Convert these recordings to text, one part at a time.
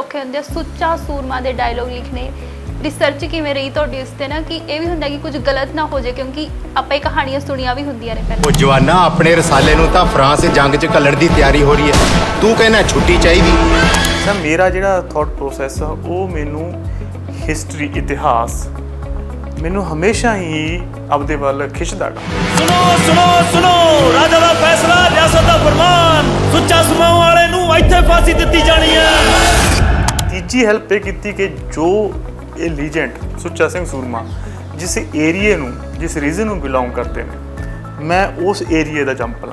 ਸੌਖੇ ਹੁੰਦੇ ਆ। ਸੁੱਚਾ ਸੂਰਮਾ ਦੇ ਡਾਇਲੋਗ ਲਿਖਣੇ। ਰਿਸਰਚ ਕਿਵੇਂ ਰਹੀ ਤੁਹਾਡੀ ਉਸ ਤੇ ਨਾ ਕਿ ਇਹ ਵੀ ਹੁੰਦਾ ਕਿ ਕੁਝ ਗਲਤ ਨਾ ਹੋ ਜਾਏ ਕਿਉਂਕਿ ਆਪਾਂ ਇਹ ਕਹਾਣੀਆਂ ਸੁਣੀਆਂ ਵੀ ਹੁੰਦੀਆਂ ਨੇ ਪਹਿਲਾਂ। ਉਹ ਜਵਾਨਾ ਆਪਣੇ ਰਸਾਲੇ ਨੂੰ ਤਾਂ ਫਰਾਂਸ ਜੰਗ 'ਚ ਘੱਲਣ ਦੀ ਤਿਆਰੀ ਹੋ ਰਹੀ ਹੈ। ਤੂੰ ਕਹਿੰਦਾ ਛੁੱਟੀ ਚਾਹੀਦੀ। ਸਰ ਮੇਰਾ ਜਿਹੜਾ ਥਾਟ ਪ੍ਰੋਸੈਸ ਆ ਉਹ ਮੈਨੂੰ ਹਿਸਟਰੀ ਇਤਿਹਾਸ ਮੈਨੂੰ ਹਮੇਸ਼ਾ ਹੀ ਆਪਦੇ ਵੱਲ ਖਿੱਚਦਾ ਗਾ। ਸੁਣੋ ਸੁਣੋ ਸੁਣੋ। ਰਾਜਾ ਦਾ ਫੈਸਲਾ ਰਿਆਸਤ ਦਾ ਫਰਮਾਨ। ਸੁੱਚਾ ਸੁਮਾਉ ਵਾਲੇ ਨੂੰ ਇੱਥੇ ਫਾਂਸੀ ਦਿੱਤੀ ਜਾਣੀ ਹੈ। ਤੀਜੀ ਹੈਲਪ ਇਹ ਕੀਤੀ ਕਿ ਜੋ ਇਹ ਲੀਜੈਂਡ ਸੁੱਚਾ ਸਿੰਘ ਸੂਰਮਾ ਜਿਸ ਏਰੀਏ ਨੂੰ ਜਿਸ ਰੀਜਨ ਨੂੰ ਬਿਲੋਂਗ ਕਰਦੇ ਨੇ ਮੈਂ ਉਸ ਏਰੀਏ ਦਾ ਜੰਪਲ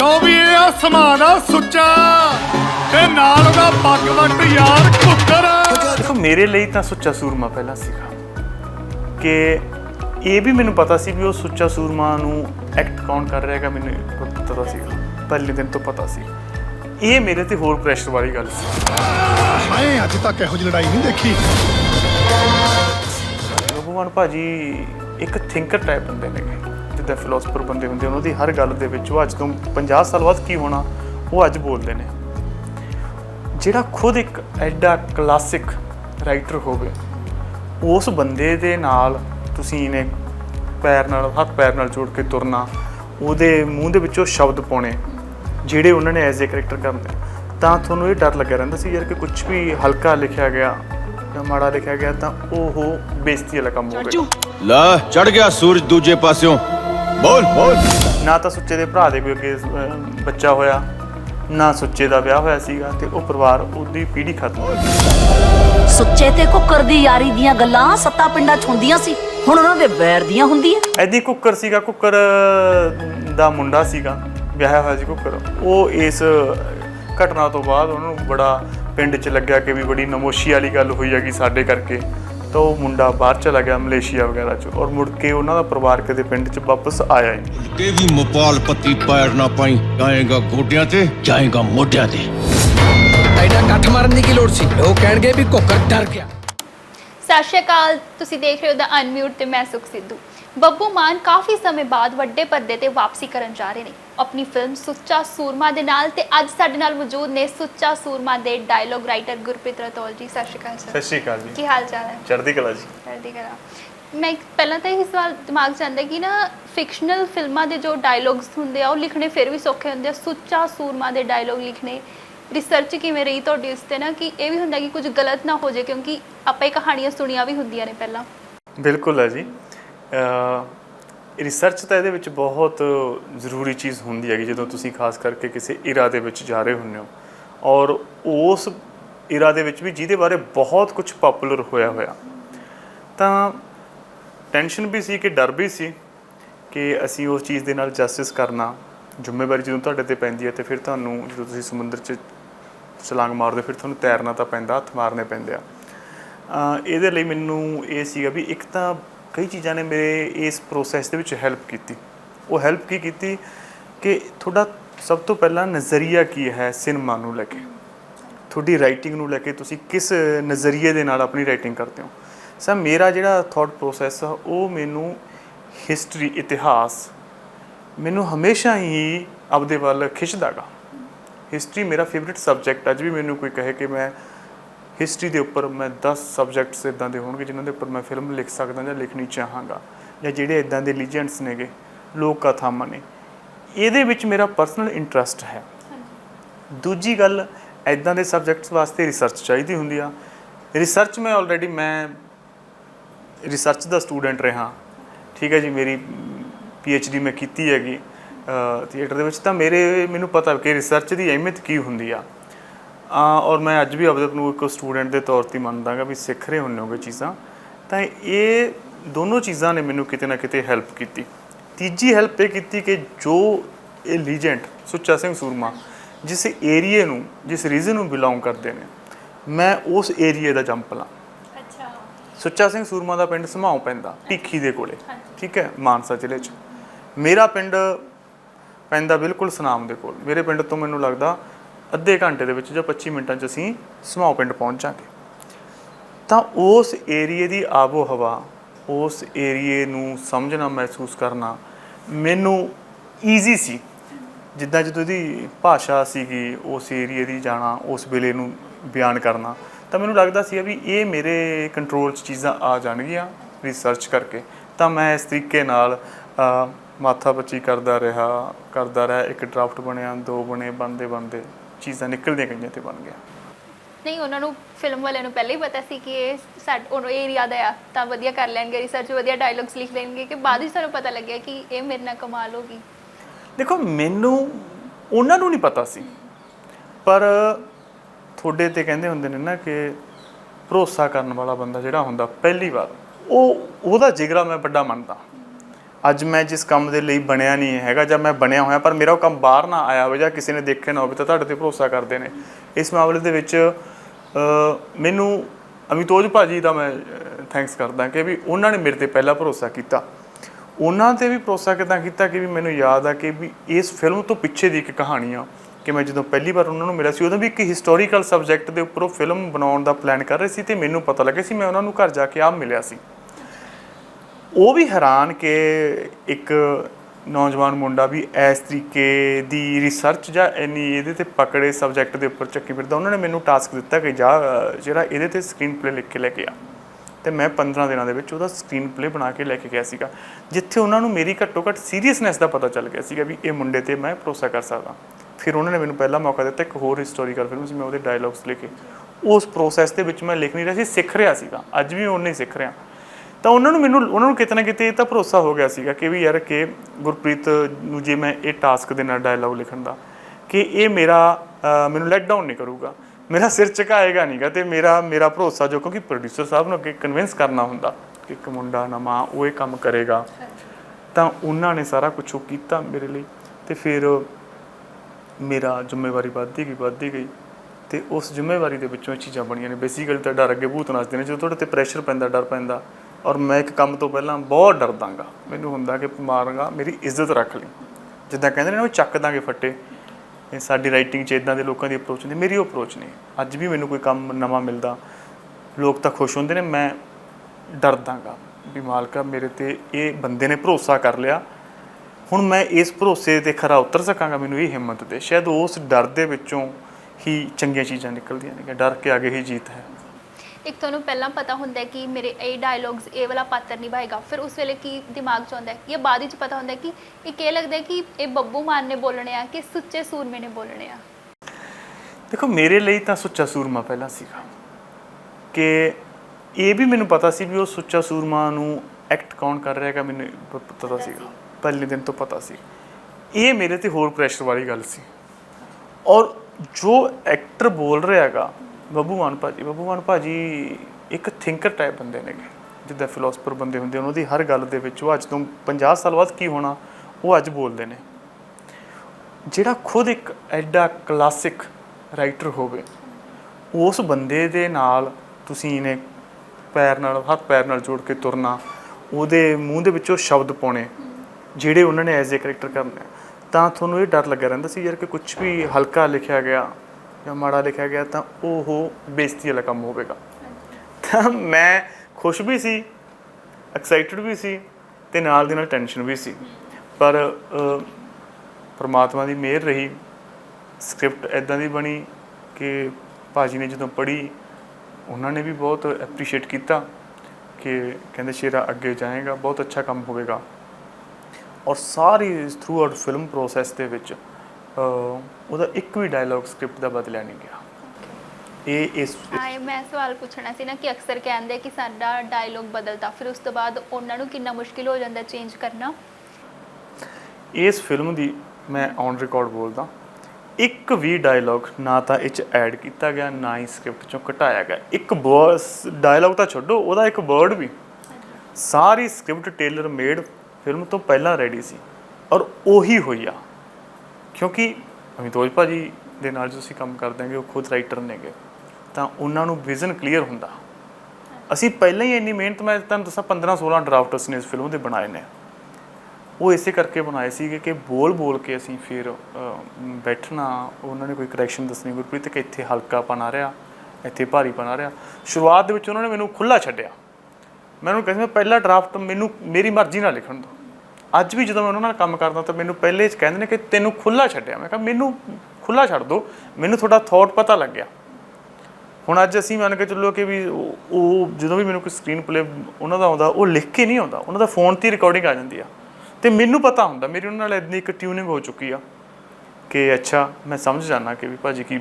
ਲੋ ਵੀ ਇਹ ਆ ਸਮਾਨਾ ਸੁੱਚਾ ਤੇ ਨਾਲ ਉਹਦਾ ਪੱਗ ਵੱਟ ਯਾਰ ਕੁੱਕਰ ਦੇਖੋ ਮੇਰੇ ਲਈ ਤਾਂ ਸੁੱਚਾ ਸੂਰਮਾ ਪਹਿਲਾਂ ਸੀਗਾ ਕਿ ਇਹ ਵੀ ਮੈਨੂੰ ਪਤਾ ਸੀ ਵੀ ਉਹ ਸੁੱਚਾ ਸੂਰਮਾ ਨੂੰ ਐਕਟ ਕੌਣ ਕਰ ਰਿਹਾ ਹੈਗਾ ਮੈਨੂੰ ਪਤਾ ਸੀਗਾ ਪਹਿਲੇ ਦਿਨ ਤੋਂ ਪਤਾ ਸੀ। ਇਹ ਮੇਰੇ ਤੇ ਹੋਰ ਪ੍ਰੈਸ਼ਰ ਵਾਲੀ ਗੱਲ ਸੀ। ਮੈਂ ਅੱਜ ਤੱਕ ਇਹੋ ਜਿਹੀ ਲੜਾਈ ਨਹੀਂ ਦੇਖੀ। ਭਗਵਾਨ ਭਾਜੀ ਇੱਕ ਥਿੰਕਰ ਟਾਈਪ ਹੁੰਦੇ ਨੇ। ਜਿੱਦਾਂ ਫਿਲਾਸਫਰ ਬੰਦੇ ਹੁੰਦੇ ਉਹਨਾਂ ਦੀ ਹਰ ਗੱਲ ਦੇ ਵਿੱਚ ਉਹ ਅੱਜ ਤੋਂ 50 ਸਾਲ ਬਾਅਦ ਕੀ ਹੋਣਾ ਉਹ ਅੱਜ ਬੋਲਦੇ ਨੇ। ਜਿਹੜਾ ਖੁਦ ਇੱਕ ਐਡਾ ਕਲਾਸਿਕ ਰਾਈਟਰ ਹੋਵੇ ਉਸ ਬੰਦੇ ਦੇ ਨਾਲ ਤੁਸੀਂ ਨੇ ਪੈਰ ਨਾਲ ਹੱਥ ਪੈਰ ਨਾਲ ਜੋੜ ਕੇ ਤੁਰਨਾ ਉਹਦੇ ਮੂੰਹ ਦੇ ਵਿੱਚੋਂ ਸ਼ਬਦ ਪਾਉਣੇ ਜਿਹੜੇ ਉਹਨਾਂ ਨੇ ਐਜ਼ ਅ ਕੈਰੈਕਟਰ ਕਰਦੇ ਤਾਂ। ਤੁਹਾਨੂੰ ਇਹ ਡਰ ਲੱਗਿਆ ਰਹਿੰਦਾ ਸੀ ਯਾਰ ਕਿ ਕੁਝ ਵੀ ਹਲਕਾ ਲਿਖਿਆ ਗਿਆ ਜਾਂ ਮਾੜਾ ਲਿਖਿਆ ਗਿਆ ਤਾਂ ਉਹ ਬੇਇੱਜ਼ਤੀ ਵਾਲਾ ਕੰਮ ਹੋਵੇਗਾ ਲੈ ਚੜ ਗਿਆ ਸੂਰਜ ਦੂਜੇ ਪਾਸਿਓਂ। ਬੋਲ ਬੋਲ। ਨਾ ਤਾਂ ਸੁੱਚੇ ਦੇ ਭਰਾ ਦੇ ਕੋਈ ਅੱਗੇ ਅਹ, ਬੱਚਾ ਹੋਇਆ ਨਾ ਸੁੱਚੇ ਦਾ ਵਿਆਹ ਹੋਇਆ ਸੀਗਾ ਤੇ ਉਹ ਪਰਿਵਾਰ ਉਹਦੀ ਪੀੜ੍ਹੀ ਖਤਮ ਹੋ ਗਈ। ਸੁੱਚੇ ਤੇ ਕੁੱਕਰ ਦੀ ਯਾਰੀ ਦੀਆਂ ਗੱਲਾਂ ਸੱਤਾ ਪਿੰਡਾਂ ਚ ਹੁੰਦੀਆਂ ਸੀ। ਹੁਣ ਉਹਨਾਂ ਦੇ ਵੈਰ ਦੀਆਂ ਹੁੰਦੀਆਂ। ਐਦੀ ਕੁੱਕਰ ਸੀਗਾ ਕੁੱਕਰ ਦਾ ਮੁੰਡਾ ਸੀਗਾ। ਵਿਆਹਿਆ ਹੋਇਆ ਸੀ ਕੁੱਕਰ ਉਹ ਇਸ ਘਟਨਾ ਤੋਂ ਬਾਅਦ ਉਹਨੂੰ ਬੜਾ ਪਿੰਡ 'ਚ ਲੱਗਿਆ ਕਿ ਵੀ ਬੜੀ ਨਮੋਸ਼ੀ ਵਾਲੀ ਗੱਲ ਹੋਈ ਹੈਗੀ ਸਾਡੇ ਕਰਕੇ। ਤਾਂ ਉਹ ਮੁੰਡਾ ਬਾਹਰ ਚਲਾ ਗਿਆ ਮਲੇਸ਼ੀਆ ਵਗੈਰਾ 'ਚ ਔਰ ਮੁੜ ਕੇ ਉਹਨਾਂ ਦਾ ਪਰਿਵਾਰ ਕਦੇ ਪਿੰਡ 'ਚ ਵਾਪਸ ਆਇਆ ਹੀ ਨਹੀਂ। ਕੇ ਵੀ ਮਪਾਲ ਪੱਤੀ ਪੈਰ ਨਾ ਪਾਈ ਜਾਏਗਾ ਗੋਡਿਆਂ ਤੇ ਜਾਏਗਾ ਮੋਢਿਆਂ ਤੇ। ਐਡਾ ਕੱਠ ਮਾਰਨ ਦੀ ਕੀ ਲੋੜ ਸੀ? ਉਹ ਕਹਿਣਗੇ ਵੀ ਕੁੱਕਰ ਡਰ ਗਿਆ। ਸਤਿ ਸ਼੍ਰੀ ਅਕਾਲ ਤੁਸੀਂ ਦੇਖ ਰਹੇ ਹੋ ਦਾ ਅਨਮਿਊਟ ਤੇ ਮੈਂ ਸੁਖ ਸਿੱਧੂ। ਬੱਬੂ ਮਾਨ ਕਾਫੀ ਸਮੇਂ ਬਾਅਦ ਵੱਡੇ ਪਰਦੇ ਤੇ ਵਾਪਸੀ ਕਰਨ ਜਾ ਰਹੇ ਨੇ। ਆਪਣੀ ਫਿਲਮ ਸੁੱਚਾ ਸੂਰਮਾ ਦੇ ਨਾਲ ਤੇ ਅੱਜ ਸਾਡੇ ਨਾਲ ਮੌਜੂਦ ਨੇ ਸੁੱਚਾ ਸੂਰਮਾ ਦੇ ਡਾਇਲੋਗ ਰਾਈਟਰ ਗੁਰਪ੍ਰੀਤ ਰਤੌਲ ਜੀ। ਸਤਿ ਸ਼੍ਰੀ ਅਕਾਲ ਸਤਿ ਸਰ ਸ਼੍ਰੀ ਅਕਾਲ ਜੀ। ਕੀ ਹਾਲ ਚਾਲ ਹੈ? ਚੜ੍ਹਦੀ ਕਲਾ ਜੀ। ਚੜ੍ਹਦੀ ਕਲਾ। ਮੈਂ ਪਹਿਲਾਂ ਤਾਂ ਇਹ ਸਵਾਲ ਦਿਮਾਗ 'ਚ ਆਉਂਦਾ ਕਿ ਨਾ ਫਿਕਸ਼ਨਲ ਫਿਲਮਾਂ ਦੇ ਜੋ ਡਾਇਲੋਗਸ ਹੁੰਦੇ ਆ ਉਹ ਲਿਖਣੇ ਫਿਰ ਵੀ ਸੌਖੇ ਹੁੰਦੇ ਆ। ਸੁੱਚਾ ਸੂਰਮਾ ਦੇ ਡਾਇਲੋਗ ਲਿਖਣੇ। ਰਿਸਰਚ ਕਿਵੇਂ ਰਹੀ ਤੁਹਾਡੀ ਉਸ ਤੇ ਨਾ ਕਿ ਇਹ ਵੀ ਹੁੰਦਾ ਕਿ ਕੁਝ ਗਲਤ ਨਾ ਹੋ ਜਾਏ ਕਿਉਂਕਿ ਆਪਾਂ ਇਹ ਕਹਾਣੀਆਂ ਸੁਣੀਆਂ ਵੀ ਹੁੰਦੀਆਂ ਨੇ ਪਹਿਲਾਂ। ਬਿਲਕੁਲ ਹੈ ਜੀ। ਰਿਸਰਚ ਤਾਂ ਇਹਦੇ ਵਿੱਚ ਬਹੁਤ ਜ਼ਰੂਰੀ ਚੀਜ਼ ਹੁੰਦੀ ਹੈਗੀ ਜਦੋਂ ਤੁਸੀਂ ਖਾਸ ਕਰਕੇ ਕਿਸੇ ਇਰਾ ਦੇ ਵਿੱਚ ਜਾ ਰਹੇ ਹੁੰਦੇ ਹੋ। ਔਰ ਉਸ ਇਰਾ ਦੇ ਵਿੱਚ ਵੀ ਜਿਹਦੇ ਬਾਰੇ ਬਹੁਤ ਕੁਝ ਪਪੂਲਰ ਹੋਇਆ ਹੋਇਆ। ਤਾਂ ਟੈਨਸ਼ਨ ਵੀ ਸੀ ਕਿ ਡਰ ਵੀ ਸੀ ਕਿ ਅਸੀਂ ਉਸ ਚੀਜ਼ ਦੇ ਨਾਲ ਜਸਟਿਸ ਕਰਨਾ ਜ਼ਿੰਮੇਵਾਰੀ ਜਦੋਂ ਤੁਹਾਡੇ ਤੇ ਪੈਂਦੀ ਹੈ ਤੇ ਫਿਰ ਤੁਹਾਨੂੰ ਜਦੋਂ ਤੁਸੀਂ ਸਮੁੰਦਰ 'ਚ ਛਲਾਂਗ ਮਾਰਦੇ ਹੋ, ਫਿਰ ਤੁਹਾਨੂੰ ਤੈਰਨਾ ਤਾਂ ਪੈਂਦਾ ਹੱਥ ਮਾਰਨੇ ਪੈਂਦੇ ਆ। ਇਹਦੇ ਲਈ ਮੈਨੂੰ ਇਹ ਸੀਗਾ ਵੀ ਇੱਕ ਤਾਂ ਕਈ ਚੀਜ਼ਾਂ ਨੇ ਮੇਰੇ ਇਸ ਪ੍ਰੋਸੈਸ ਦੇ ਵਿੱਚ ਹੈਲਪ ਕੀਤੀ। ਉਹ ਹੈਲਪ ਕੀ ਕੀਤੀ ਕਿ ਤੁਹਾਡਾ ਸਭ ਤੋਂ ਪਹਿਲਾਂ ਨਜ਼ਰੀਆ ਕੀ ਹੈ ਸਿਨੇਮਾ ਨੂੰ ਲੈ ਕੇ? ਤੁਹਾਡੀ ਰਾਈਟਿੰਗ ਨੂੰ ਲੈ ਕੇ ਤੁਸੀਂ ਕਿਸ ਨਜ਼ਰੀਏ ਦੇ ਨਾਲ ਆਪਣੀ ਰਾਈਟਿੰਗ ਕਰਦੇ ਹੋ? ਸਰ, ਮੇਰਾ ਜਿਹੜਾ ਥਾਟ ਪ੍ਰੋਸੈਸ ਆ, ਉਹ ਮੈਨੂੰ ਹਿਸਟਰੀ ਇਤਿਹਾਸ ਮੈਨੂੰ ਹਮੇਸ਼ਾ ਹੀ ਆਪਦੇ ਵੱਲ ਖਿੱਚਦਾ ਗਾ। ਹਿਸਟਰੀ ਮੇਰਾ ਫੇਵਰਿਟ ਸਬਜੈਕਟ ਅੱਜ ਵੀ ਮੈਨੂੰ ਕੋਈ ਕਹੇ ਕਿ ਮੈਂ ਹਿਸਟਰੀ ਦੇ ਉੱਪਰ ਮੈਂ 10 ਸਬਜੈਕਟਸ ਇਦਾਂ ਦੇ ਹੋਣਗੇ ਜਿਨ੍ਹਾਂ ਦੇ ਉੱਪਰ ਮੈਂ ਫਿਲਮ ਲਿਖ ਸਕਦਾ ਜਾਂ ਲਿਖਣੀ ਚਾਹਾਂਗਾ ਜਾਂ ਜਿਹੜੇ ਇਦਾਂ ਦੇ ਲੀਜੈਂਡਸ ਨੇਗੇ ਲੋਕ ਕਥਾਵਾਂ ਨੇ ਇਹਦੇ ਵਿੱਚ ਮੇਰਾ ਪਰਸਨਲ ਇੰਟਰਸਟ ਹੈ। ਦੂਜੀ ਗੱਲ ਇਦਾਂ ਦੇ ਸਬਜੈਕਟਸ ਵਾਸਤੇ ਰਿਸਰਚ ਚਾਹੀਦੀ ਹੁੰਦੀ ਆ। ਰਿਸਰਚ ਮੈਂ ਆਲਰੇਡੀ ਮੈਂ ਰਿਸਰਚ ਦਾ ਸਟੂਡੈਂਟ ਰਿਹਾ। ਠੀਕ ਹੈ ਜੀ ਮੇਰੀ ਪੀ ਐਚ ਡੀ ਮੈਂ ਕੀਤੀ ਹੈਗੀ। ਥੀਏਟਰ ਦੇ ਵਿੱਚ ਤਾਂ ਮੇਰੇ ਮੈਨੂੰ ਪਤਾ ਕਿ ਰਿਸਰਚ ਦੀ ਅਹਿਮੀਅਤ ਕੀ ਹੁੰਦੀ ਆ ਆ। ਔਰ ਮੈਂ ਅੱਜ ਵੀ ਆਪਦੇ ਆਪ ਨੂੰ ਇੱਕ ਸਟੂਡੈਂਟ ਦੇ ਤੌਰ ਤੇ ਮੰਨਦਾਗਾ ਵੀ ਸਿੱਖ ਰਹੇ ਹੁੰਨੇ ਹੋਗੇ ਚੀਜ਼ਾਂ। ਤਾਂ ਇਹ ਦੋਨੋਂ ਚੀਜ਼ਾਂ ਨੇ ਮੈਨੂੰ ਕਿਤੇ ਨਾ ਕਿਤੇ ਹੈਲਪ ਕੀਤੀ। ਤੀਜੀ ਹੈਲਪ ਇਹ ਕੀਤੀ ਕਿ ਜੋ ਇਹ ਲੀਜੈਂਡ ਸੁੱਚਾ ਸਿੰਘ ਸੂਰਮਾ ਜਿਸ ਏਰੀਏ ਨੂੰ ਜਿਸ ਰੀਜਨ ਨੂੰ ਬਿਲੋਂਗ ਕਰਦੇ ਨੇ ਮੈਂ ਉਸ ਏਰੀਏ ਦਾ ਜੰਪਲ ਅੱਛਾ। ਸੁੱਚਾ ਸਿੰਘ ਸੂਰਮਾ ਦਾ ਪਿੰਡ ਸਮਾਉ ਪੈਂਦਾ ਭੀਖੀ ਦੇ ਕੋਲੇ। ਠੀਕ ਹੈ ਮਾਨਸਾ ਜ਼ਿਲ੍ਹੇ 'ਚ। ਮੇਰਾ ਪਿੰਡ ਪੈਂਦਾ ਬਿਲਕੁਲ ਸਨਾਮ ਦੇ ਕੋਲ। ਮੇਰੇ ਪਿੰਡ ਤੋਂ ਮੈਨੂੰ ਲੱਗਦਾ ਅੱਧੇ ਘੰਟੇ ਦੇ ਵਿੱਚ ਜਾਂ 25 ਮਿੰਟਾਂ 'ਚ ਅਸੀਂ ਸਮਾਉ ਪਿੰਡ ਪਹੁੰਚ ਜਾਾਂਗੇ। ਤਾਂ ਉਸ ਏਰੀਏ ਦੀ ਆਬੋ ਹਵਾ ਉਸ ਏਰੀਏ ਨੂੰ ਸਮਝਣਾ, ਮਹਿਸੂਸ ਕਰਨਾ ਮੈਨੂੰ ਈਜ਼ੀ ਸੀ। ਜਿੱਦਾਂ ਜਦੋਂ ਇਹਦੀ ਭਾਸ਼ਾ ਸੀਗੀ, ਉਸ ਏਰੀਏ ਦੀ ਜਾਣਾ, ਉਸ ਵੇਲੇ ਨੂੰ ਬਿਆਨ ਕਰਨਾ, ਤਾਂ ਮੈਨੂੰ ਲੱਗਦਾ ਸੀ ਵੀ ਇਹ ਮੇਰੇ ਕੰਟਰੋਲ 'ਚ ਚੀਜ਼ਾਂ ਆ ਜਾਣਗੀਆਂ ਰਿਸਰਚ ਕਰਕੇ। ਤਾਂ ਮੈਂ ਇਸ ਤਰੀਕੇ ਨਾਲ ਮਾਥਾ ਪੱਚੀ ਕਰਦਾ ਰਿਹਾ ਕਰਦਾ ਰਿਹਾ, ਇੱਕ ਡਰਾਫਟ ਬਣਿਆ, ਦੋ ਬਣੇ ਬਣਦੇ ਬਣਦੇ ਚੀਜ਼ਾਂ ਨਿਕਲਦੀਆਂ ਗਈਆਂ ਤੇ ਬਣ ਗਿਆ। ਨਹੀਂ ਉਹਨਾਂ ਨੂੰ ਫਿਲਮ ਵਾਲਿਆਂ ਨੂੰ ਪਹਿਲਾਂ ਹੀ ਪਤਾ ਸੀ ਕਿ ਇਹ ਸਾਡ ਉਹਨੂੰ ਇਹ ਯਾਦ ਆਇਆ ਤਾਂ ਵਧੀਆ ਕਰ ਲੈਣਗੇ ਰਿਸਰਚ ਵਧੀਆ ਡਾਇਲੌਗਸ ਲਿਖ ਲੈਣਗੇ ਕਿ ਬਾਅਦ ਵਿੱਚ ਸਾਨੂੰ ਪਤਾ ਲੱਗਿਆ ਕਿ ਇਹ ਮੇਰੇ ਨਾਲ ਕਮਾਲ ਹੋ ਗਈ। ਦੇਖੋ ਮੈਨੂੰ ਉਹਨਾਂ ਨੂੰ ਨਹੀਂ ਪਤਾ ਸੀ। ਪਰ ਤੁਹਾਡੇ ਤੇ ਕਹਿੰਦੇ ਹੁੰਦੇ ਨੇ ਨਾ ਕਿ ਭਰੋਸਾ ਕਰਨ ਵਾਲਾ ਬੰਦਾ ਜਿਹੜਾ ਹੁੰਦਾ ਪਹਿਲੀ ਵਾਰ ਉਹ ਉਹਦਾ ਜਿਗਰਾ ਮੈਂ ਵੱਡਾ ਮੰਨਦਾ। ਅੱਜ ਮੈਂ ਜਿਸ ਕੰਮ ਦੇ ਲਈ ਬਣਿਆ ਨਹੀਂ ਹੈਗਾ ਜਾਂ ਮੈਂ ਬਣਿਆ ਹੋਇਆ ਪਰ ਮੇਰਾ ਉਹ ਕੰਮ ਬਾਹਰ ਨਾ ਆਇਆ ਹੋਵੇ ਜਾਂ ਕਿਸੇ ਨੇ ਦੇਖਿਆ ਨਾ ਹੋਵੇ ਤਾਂ ਤੁਹਾਡੇ ਤੇ ਭਰੋਸਾ ਕਰਦੇ ਨੇ। ਇਸ ਮਾਮਲੇ ਦੇ ਵਿੱਚ ਅ, ਮੈਨੂੰ ਅਮਿਤੋਜ ਭਾਜੀ ਦਾ ਮੈਂ ਥੈਂਕਸ ਕਰਦਾ ਕਿ ਵੀ ਉਹਨਾਂ ਨੇ ਮੇਰੇ ਤੇ ਪਹਿਲਾ ਭਰੋਸਾ ਕੀਤਾ। ਉਹਨਾਂ ਤੇ ਵੀ ਭਰੋਸਾ ਕਿਦਾਂ ਕੀਤਾ ਕਿ ਵੀ ਮੈਨੂੰ ਯਾਦ ਆ ਕਿ ਵੀ ਇਸ ਫਿਲਮ ਤੋਂ ਪਿੱਛੇ ਦੀ ਇੱਕ ਕਹਾਣੀ ਆ ਕਿ ਮੈਂ ਜਦੋਂ ਪਹਿਲੀ ਵਾਰ ਉਹਨਾਂ ਨੂੰ ਮਿਲਿਆ ਸੀ ਉਦੋਂ ਵੀ ਇੱਕ ਹਿਸਟੋਰੀਕਲ ਸਬਜੈਕਟ ਦੇ ਉੱਪਰ ਉਹ ਫਿਲਮ ਬਣਾਉਣ ਦਾ ਪਲਾਨ ਕਰ ਰਹੇ ਸੀ ਤੇ ਮੈਨੂੰ ਪਤਾ ਲੱਗਿਆ ਸੀ ਮੈਂ ਉਹਨਾਂ ਨੂੰ ਘਰ ਜਾ ਕੇ ਆਪ ਮਿਲਿਆ ਸੀ। ਉਹ ਵੀ ਹੈਰਾਨ ਕਿ ਇੱਕ ਨੌਜਵਾਨ ਮੁੰਡਾ ਵੀ ਇਸ ਤਰੀਕੇ ਦੀ ਰਿਸਰਚ ਜਾਂ ਇੰਨੀ ਇਹਦੇ ਤੇ ਪਕੜੇ ਸਬਜੈਕਟ ਦੇ ਉੱਪਰ ਚੱਕੀ ਫਿਰਦਾ, ਉਹਨਾਂ ਨੇ ਮੈਨੂੰ ਟਾਸਕ ਦਿੱਤਾ ਕਿ ਜਾ ਜਿਹੜਾ ਇਹਦੇ ਤੇ ਸਕਰੀਨ ਪਲੇ ਲਿਖ ਕੇ ਲੈ ਕੇ ਆ। ਤੇ ਮੈਂ 15 ਦਿਨਾਂ ਦੇ ਵਿੱਚ ਉਹਦਾ ਸਕਰੀਨ ਪਲੇ ਬਣਾ ਕੇ ਲੈ ਕੇ ਗਿਆ ਸੀਗਾ, ਜਿੱਥੇ ਉਹਨਾਂ ਨੂੰ ਮੇਰੀ ਘੱਟੋ ਘੱਟ ਸੀਰੀਅਸਨੈਸ ਦਾ ਪਤਾ ਚੱਲ ਗਿਆ ਸੀਗਾ ਵੀ ਇਹ ਮੁੰਡੇ ਤੇ ਮੈਂ ਭਰੋਸਾ ਕਰ ਸਕਦਾ। ਫਿਰ ਉਹਨਾਂ ਨੇ ਮੈਨੂੰ ਪਹਿਲਾ ਮੌਕਾ ਦਿੱਤਾ ਇੱਕ ਹੋਰ ਹਿਸਟੋਰੀਕਲ ਫਿਲਮ ਸੀ, ਮੈਂ ਉਹਦੇ ਡਾਇਲੌਗਸ ਲਿਖੇ। ਉਸ ਪ੍ਰੋਸੈਸ ਦੇ ਵਿੱਚ ਮੈਂ ਲਿਖ ਨਹੀਂ ਰਿਹਾ ਸੀ, ਸਿੱਖ ਰਿਹਾ ਸੀਗਾ। ਅੱਜ ਵੀ ਉਹਨੇ ਸਿੱਖ ਰਿਹਾ। ਤਾਂ ਉਹਨਾਂ ਨੂੰ ਮੈਨੂੰ, ਉਹਨਾਂ ਨੂੰ ਕਿਤੇ ਨਾ ਕਿਤੇ ਇਹ ਤਾਂ ਭਰੋਸਾ ਹੋ ਗਿਆ ਸੀਗਾ ਕਿ ਵੀ ਯਾਰ ਕਿ ਗੁਰਪ੍ਰੀਤ ਨੂੰ ਜੇ ਮੈਂ ਇਹ ਟਾਸਕ ਦੇ ਨਾਲ ਡਾਇਲੌਗ ਲਿਖਣ ਦਾ, ਕਿ ਇਹ ਮੇਰਾ ਮੈਨੂੰ ਲੈਟ ਡਾਊਨ ਨਹੀਂ ਕਰੂਗਾ। ਮੇਰਾ ਸਿਰ ਝੁਕਾਏਗਾ ਨਹੀਂਗਾ ਤੇ ਮੇਰਾ ਮੇਰਾ ਭਰੋਸਾ ਜੋ ਕਿਉਂਕਿ ਪ੍ਰੋਡਿਊਸਰ ਸਾਹਿਬ ਨੂੰ ਅੱਗੇ ਕਨਵਿੰਸ ਕਰਨਾ ਹੁੰਦਾ ਕਿ ਇੱਕ ਮੁੰਡਾ ਨਾ ਮਾਂ, ਉਹ ਇਹ ਕੰਮ ਕਰੇਗਾ। ਤਾਂ ਉਹਨਾਂ ਨੇ ਸਾਰਾ ਕੁਝ ਉਹ ਕੀਤਾ ਮੇਰੇ ਲਈ ਤੇ ਫਿਰ ਮੇਰਾ ਜ਼ਿੰਮੇਵਾਰੀ ਵੱਧਦੀ ਗਈ ਵੱਧਦੀ ਗਈ ਤੇ ਉਸ ਜ਼ਿੰਮੇਵਾਰੀ ਦੇ ਵਿੱਚੋਂ ਇਹ ਚੀਜ਼ਾਂ ਬਣੀਆਂ ਨੇ। ਬੇਸਿਕਲੀ ਤਾਂ ਡਰ ਅੱਗੇ ਭੂਤ ਨੱਚਦੇ ਨੇ, ਜਦੋਂ ਤੁਹਾਡੇ ਤੇ ਪ੍ਰੈਸ਼ਰ ਪੈਂਦਾ, ਡਰ ਪੈਂਦਾ। ਔਰ ਮੈਂ ਇੱਕ ਕੰਮ ਤੋਂ ਪਹਿਲਾਂ ਬਹੁਤ ਡਰਦਾਗਾ। ਮੈਨੂੰ ਹੁੰਦਾ ਕਿ ਮਾਰਾਂਗਾ, ਮੇਰੀ ਇੱਜ਼ਤ ਰੱਖ ਲਈ। ਜਿੱਦਾਂ ਕਹਿੰਦੇ ਨੇ ਉਹ ਚੱਕ ਦਾਂਗੇ ਫੱਟੇ। ਇਹ ਸਾਡੀ ਰਾਈਟਿੰਗ 'ਚ ਇਦਾਂ ਦੇ ਲੋਕਾਂ ਦੀ ਅਪਰੋਚ ਹੁੰਦੀ, ਮੇਰੀ ਉਹ ਅਪਰੋਚ ਨਹੀਂ। ਅੱਜ ਵੀ ਮੈਨੂੰ ਕੋਈ ਕੰਮ ਨਵਾਂ ਮਿਲਦਾ, ਲੋਕ ਤਾਂ ਖੁਸ਼ ਹੁੰਦੇ ਨੇ, ਮੈਂ ਡਰਦਾਗਾ ਵੀ ਮਾਲਕਾ ਮੇਰੇ ਤੇ ਇਹ ਬੰਦੇ ਨੇ ਭਰੋਸਾ ਕਰ ਲਿਆ। ਹੁਣ ਮੈਂ ਇਸ ਭਰੋਸੇ ਤੇ ਖਰਾ ਉਤਰ ਸਕਾਂਗਾ, ਮੈਨੂੰ ਇਹ ਹਿੰਮਤ ਦੇ। ਸ਼ਾਇਦ ਉਸ ਡਰ ਦੇ ਵਿੱਚੋਂ ਹੀ ਚੰਗੀਆਂ ਚੀਜ਼ਾਂ ਨਿਕਲਦੀਆਂ ਨੇ, ਕਿ ਡਰ ਕੇ ਆਗੇ ਹੀ ਜੀਤ ਹੈ। ਇੱਕ ਤੁਹਾਨੂੰ ਪਹਿਲਾਂ ਪਤਾ ਹੁੰਦਾ ਹੈ ਕਿ ਮੇਰੇ ਇਹ ਡਾਇਲੌਗਸ ਇਹ ਵਾਲਾ ਪਾਤਰ ਨਿਭਾਏਗਾ। ਫਿਰ ਉਸ ਵੇਲੇ ਕੀ ਦਿਮਾਗ 'ਚ ਆਉਂਦਾ ਹੈ? ਜਾਂ ਬਾਅਦ ਵਿੱਚ ਪਤਾ ਹੁੰਦਾ ਹੈ ਕਿ ਇਹ ਕੀ ਲੱਗਦਾ ਹੈ ਕਿ ਇਹ ਬੱਬੂ ਮਾਨ ਨੇ ਬੋਲਣੇ ਆ ਕਿ ਸੁੱਚੇ ਸੂਰਮੇ ਨੇ ਬੋਲਣੇ ਆ। ਦੇਖੋ ਮੇਰੇ ਲਈ ਤਾਂ ਸੁੱਚਾ ਸੂਰਮਾ ਪਹਿਲਾਂ ਸੀਗਾ। ਕਿ ਇਹ ਵੀ ਮੈਨੂੰ ਪਤਾ ਸੀ ਵੀ ਉਹ ਸੁੱਚਾ ਸੂਰਮਾ ਨੂੰ ਐਕਟ ਕੌਣ ਕਰ ਰਿਹਾ ਹੈਗਾ ਮੈਨੂੰ ਪਤਾ ਸੀਗਾ। ਪਹਿਲੇ ਦਿਨ ਤੋਂ ਪਤਾ ਸੀ। ਇਹ ਮੇਰੇ ਤੇ ਹੋਰ ਪ੍ਰੈਸ਼ਰ ਵਾਲੀ ਗੱਲ ਸੀ। ਔਰ ਜੋ ਐਕਟਰ ਬੋਲ ਰਿਹਾ ਹੈਗਾ ਬੱਬੂ ਮਾਨ ਭਾਜੀ, ਬੱਬੂ ਮਾਨ ਭਾਜੀ ਇੱਕ ਥਿੰਕਰ ਟਾਈਪ ਬੰਦੇ ਨੇਗੇ। ਜਿੱਦਾਂ ਫਿਲਾਸਫਰ ਬੰਦੇ ਹੁੰਦੇ ਉਹਨਾਂ ਦੀ ਹਰ ਗੱਲ ਦੇ ਵਿੱਚ ਉਹ ਅੱਜ ਤੋਂ 50 ਸਾਲ ਬਾਅਦ ਕੀ ਹੋਣਾ, ਉਹ ਅੱਜ ਬੋਲਦੇ ਨੇ। ਜਿਹੜਾ ਖੁਦ ਇੱਕ ਐਡਾ ਕਲਾਸਿਕ ਰਾਈਟਰ ਹੋਵੇ, ਉਸ ਬੰਦੇ ਦੇ ਨਾਲ ਤੁਸੀਂ ਨੇ ਪੈਰ ਨਾਲ, ਹੱਥ ਪੈਰ ਨਾਲ ਜੋੜ ਕੇ ਤੁਰਨਾ, ਉਹਦੇ ਮੂੰਹ ਦੇ ਵਿੱਚੋਂ ਸ਼ਬਦ ਪਾਉਣੇ, ਜਿਹੜੇ ਉਹਨਾਂ ਨੇ ਐਜ਼ ਏ ਕਰੈਕਟਰ ਕਰਨੇ ਤਾਂ ਤੁਹਾਨੂੰ ਇਹ ਡਰ ਲੱਗਿਆ ਰਹਿੰਦਾ ਸੀ ਯਾਰ ਕਿ ਕੁਝ ਵੀ ਹਲਕਾ ਲਿਖਿਆ ਗਿਆ ਜਾਂ ਮਾੜਾ ਲਿਖਿਆ ਗਿਆ ਤਾਂ ਉਹ ਬੇਇੱਜ਼ਤੀ ਵਾਲਾ ਕੰਮ ਹੋਵੇਗਾ। ਤਾਂ ਮੈਂ ਖੁਸ਼ ਵੀ ਸੀ ਐਕਸਾਈਟਡ ਵੀ ਸੀ ਤੇ ਨਾਲ ਦੀ ਨਾਲ ਟੈਨਸ਼ਨ ਵੀ ਸੀ। ਪਰ ਪਰਮਾਤਮਾ ਦੀ ਮਿਹਰ ਰਹੀ ਸਕ੍ਰਿਪਟ ਐਦਾਂ ਦੀ ਬਣੀ ਕਿ ਭਾਜੀ ਨੇ ਜਦੋਂ ਪੜ੍ਹੀ, ਉਹਨਾਂ ਨੇ ਵੀ ਬਹੁਤ ਐਪਰੀਸ਼ੀਏਟ ਕੀਤਾ ਕਿ ਕਹਿੰਦੇ ਸ਼ੇਰਾ ਅੱਗੇ ਜਾਏਗਾ, ਬਹੁਤ ਅੱਛਾ ਕੰਮ ਹੋਵੇਗਾ। ਔਰ ਸਾਰੀ ਥਰੂ ਆਊਟ ਫਿਲਮ ਪ੍ਰੋਸੈਸ ਦੇ ਵਿੱਚ ਉਹਦਾ ਇੱਕ ਵੀ ਡਾਇਲੌਗ ਸਕ੍ਰਿਪਟ ਦਾ ਬਦਲਿਆ ਨਹੀਂ ਗਿਆ। ਇਹ ਇਸ ਆਏ ਮੈਂ ਸਵਾਲ ਪੁੱਛਣਾ ਸੀ ਨਾ ਕਿ ਅਕਸਰ ਕਹਿੰਦੇ ਕਿ ਸਾਡਾ ਡਾਇਲੌਗ ਬਦਲਦਾ ਫਿਰ ਉਸ ਤੋਂ ਬਾਅਦ ਉਹਨਾਂ ਨੂੰ ਕਿੰਨਾ ਮੁਸ਼ਕਿਲ ਹੋ ਜਾਂਦਾ ਚੇਂਜ ਕਰਨਾ? ਇਸ ਫਿਲਮ ਦੀ ਮੈਂ ਔਨ ਰਿਕਾਰਡ ਬੋਲਦਾ ਇੱਕ ਵੀ ਡਾਇਲੌਗ ਨਾ ਤਾਂ ਇਹ ਚ ਐਡ ਕੀਤਾ ਗਿਆ ਨਾ ਹੀ ਸਕ੍ਰਿਪਟ ਚੋਂ ਘਟਾਇਆ ਗਿਆ। ਇੱਕ ਡਾਇਲੌਗ ਤਾਂ ਛੱਡੋ ਉਹਦਾ ਇੱਕ ਵਰਡ ਵੀ। ਸਾਰੀ ਸਕ੍ਰਿਪਟ ਟੇਲਰ ਮੇਡ ਫਿਲਮ ਤੋਂ ਪਹਿਲਾਂ ਰੈਡੀ ਸੀ ਔਰ ਉਹੀ ਹੋਈ ਆ। ਕਿਉਂਕਿ ਅਮਿਤੋਜ ਭਾਜੀ ਦੇ ਨਾਲ ਜੋ ਅਸੀਂ ਕੰਮ ਕਰਦੇ ਹਾਂਗੇ, ਉਹ ਖੁਦ ਰਾਈਟਰ ਨੇਗੇ ਤਾਂ ਉਹਨਾਂ ਨੂੰ ਵਿਜ਼ਨ ਕਲੀਅਰ ਹੁੰਦਾ। ਅਸੀਂ ਪਹਿਲਾਂ ਹੀ ਇੰਨੀ ਮਿਹਨਤ, ਮੈਂ ਤੁਹਾਨੂੰ ਦੱਸਾਂ 15 16 ਡਰਾਫਟਸ ਨੇ ਇਸ ਫਿਲਮ ਦੇ ਬਣਾਏ ਨੇ। ਉਹ ਇਸੇ ਕਰਕੇ ਬਣਾਏ ਸੀਗੇ ਕਿ ਬੋਲ ਬੋਲ ਕੇ ਅਸੀਂ ਫਿਰ ਬੈਠਣਾ, ਉਹਨਾਂ ਨੇ ਕੋਈ ਕਰੈਕਸ਼ਨ ਦੱਸਣੀ, ਗੁਰਪ੍ਰੀਤ, ਕਿ ਇੱਥੇ ਹਲਕਾਪਨ ਆ ਰਿਹਾ, ਇੱਥੇ ਭਾਰੀਪਨ ਆ ਰਿਹਾ। ਸ਼ੁਰੂਆਤ ਦੇ ਵਿੱਚ ਉਹਨਾਂ ਨੇ ਮੈਨੂੰ ਖੁੱਲਾ ਛੱਡਿਆ। ਮੈਂ ਉਹਨੂੰ ਕਹਿੰਦਾ ਪਹਿਲਾ ਡਰਾਫਟ ਮੈਨੂੰ, ਮੇਰੀ ਮਰਜ਼ੀ ਨਾਲ ਲਿਖਣ ਦਿਓ। ਅੱਜ ਵੀ ਜਦੋਂ ਮੈਂ ਉਹਨਾਂ ਨਾਲ ਕੰਮ ਕਰਦਾ ਤਾਂ ਮੈਨੂੰ ਪਹਿਲੇ ਚ ਕਹਿੰਦੇ ਨੇ ਕਿ ਤੈਨੂੰ ਖੁੱਲਾ ਛੱਡਿਆ। ਮੈਂ ਕਿਹਾ, ਮੈਨੂੰ ਖੁੱਲਾ ਛੱਡ ਦਿਓ ਮੈਨੂੰ ਤੁਹਾਡਾ ਥਾਟ ਪਤਾ ਲੱਗ ਗਿਆ ਹੁਣ ਅੱਜ ਅਸੀਂ ਮੰਨ ਕੇ ਚੱਲੋ ਕਿ ਵੀ ਉਹ ਉਹ ਜਦੋਂ ਵੀ ਮੈਨੂੰ ਕੋਈ ਸਕਰੀਨ ਪਲੇ ਉਹਨਾਂ ਦਾ ਆਉਂਦਾ, ਉਹ ਲਿਖ ਕੇ ਨਹੀਂ ਆਉਂਦਾ। ਉਹਨਾਂ ਦਾ ਫੋਨ ਤੇ ਰਿਕਾਰਡਿੰਗ ਆ ਜਾਂਦੀ ਆ। ਤੇ ਮੈਨੂੰ ਪਤਾ ਹੁੰਦਾ, ਮੇਰੀ ਉਹਨਾਂ ਨਾਲ ਇੰਨੀ ਇੱਕ ਟਿਊਨਿੰਗ ਹੋ ਚੁੱਕੀ ਆ ਕਿ ਅੱਛਾ, ਮੈਂ ਸਮਝ ਜਾਣਾ ਕਿ ਵੀ ਭਾਜੀ ਕੀ